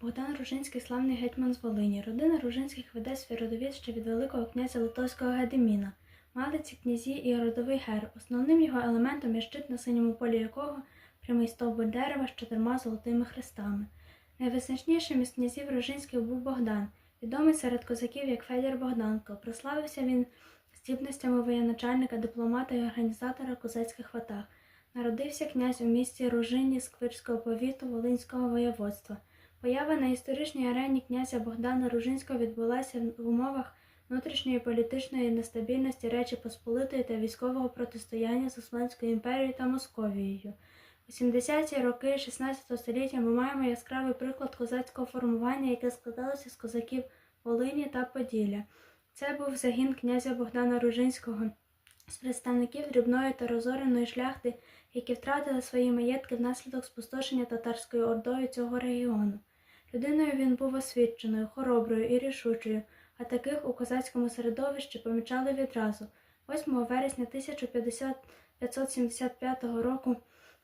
Богдан Ружинський славний гетьман з Волині. Родина Ружинських веде свій родовід ще від Великого князя Литовського Гедеміна. Малиці, князі і родовий герб. Основним його елементом є щит, на синьому полі якого прямий стовбур дерева з чотирма золотими хрестами. Найвизначнішим із князів Ружинських був Богдан, відомий серед козаків як Федір Богданко. Прославився він здібностями воєначальника, дипломата і організатора козацьких ватаг. Народився князь у місті Ружині Сквирського повіту Волинського воєводства. Поява на історичній арені князя Богдана Ружинського відбулася в умовах внутрішньої політичної нестабільності Речі Посполитої та військового протистояння з Османською імперією та Московією. У 70-ті роки 16 століття ми маємо яскравий приклад козацького формування, яке складалося з козаків Волині та Поділля. Це був загін князя Богдана Ружинського з представників дрібної та розореної шляхти, які втратили свої маєтки внаслідок спустошення татарською ордою цього регіону. Людиною він був освіченою, хороброю і рішучою, а таких у козацькому середовищі помічали відразу. 8 вересня 1575 року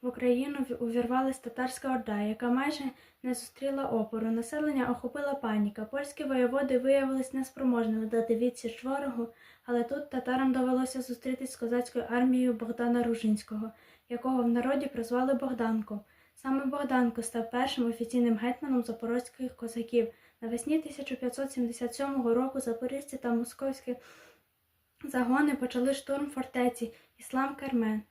в Україну увірвалась татарська орда, яка майже не зустріла опору. Населення охопила паніка. Польські воєводи виявились неспроможними дати відсіч ворогу, але тут татарам довелося зустрітись з козацькою армією Богдана Ружинського, якого в народі прозвали Богданком. Саме Богданко став першим офіційним гетьманом запорозьких козаків. Навесні 1577 року запорізьці та московські загони почали штурм фортеці Іслам Кармен.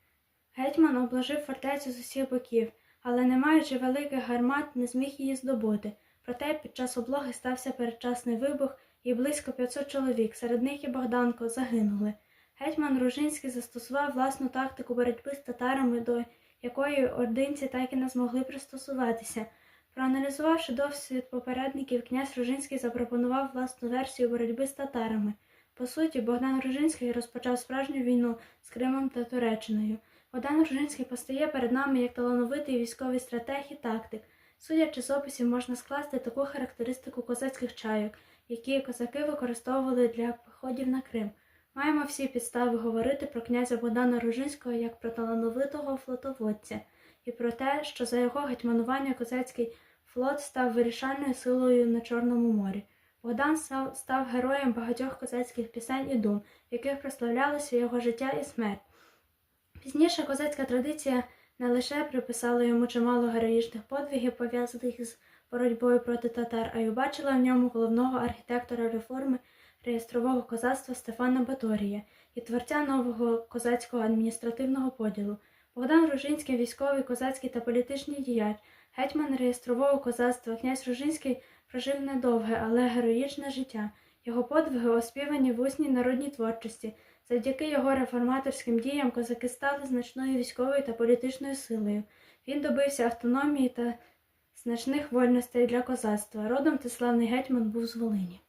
Гетьман обложив фортецю з усіх боків, але, не маючи великих гармат, не зміг її здобути. Проте під час облоги стався передчасний вибух, і близько 500 чоловік, серед них і Богданко, загинули. Гетьман Ружинський застосував власну тактику боротьби з татарами, до якої ординці так і не змогли пристосуватися. Проаналізувавши досвід попередників, князь Ружинський запропонував власну версію боротьби з татарами. По суті, Богдан Ружинський розпочав справжню війну з Кримом та Туреччиною. Богдан Ружинський постає перед нами як талановитий військовий стратег і тактик. Судячи з описів, можна скласти таку характеристику козацьких чайок, які козаки використовували для походів на Крим. Маємо всі підстави говорити про князя Богдана Ружинського як про талановитого флотоводця і про те, що за його гетьманування козацький флот став вирішальною силою на Чорному морі. Богдан став, героєм багатьох козацьких пісень і дум, в яких прославлялося його життя і смерть. Пізніше козацька традиція не лише приписала йому чимало героїчних подвигів, пов'язаних із боротьбою проти татар, а й убачила в ньому головного архітектора реформи реєстрового козацтва Стефана Баторія і творця нового козацького адміністративного поділу. Богдан Ружинський, військовий, козацький та політичний діяч, гетьман реєстрового козацтва, князь Ружинський прожив недовге, але героїчне життя. Його подвиги оспівані в усній народній творчості. Завдяки його реформаторським діям козаки стали значною військовою та політичною силою. Він добився автономії та значних вольностей для козацтва. Родом та славний гетьман був з Волині.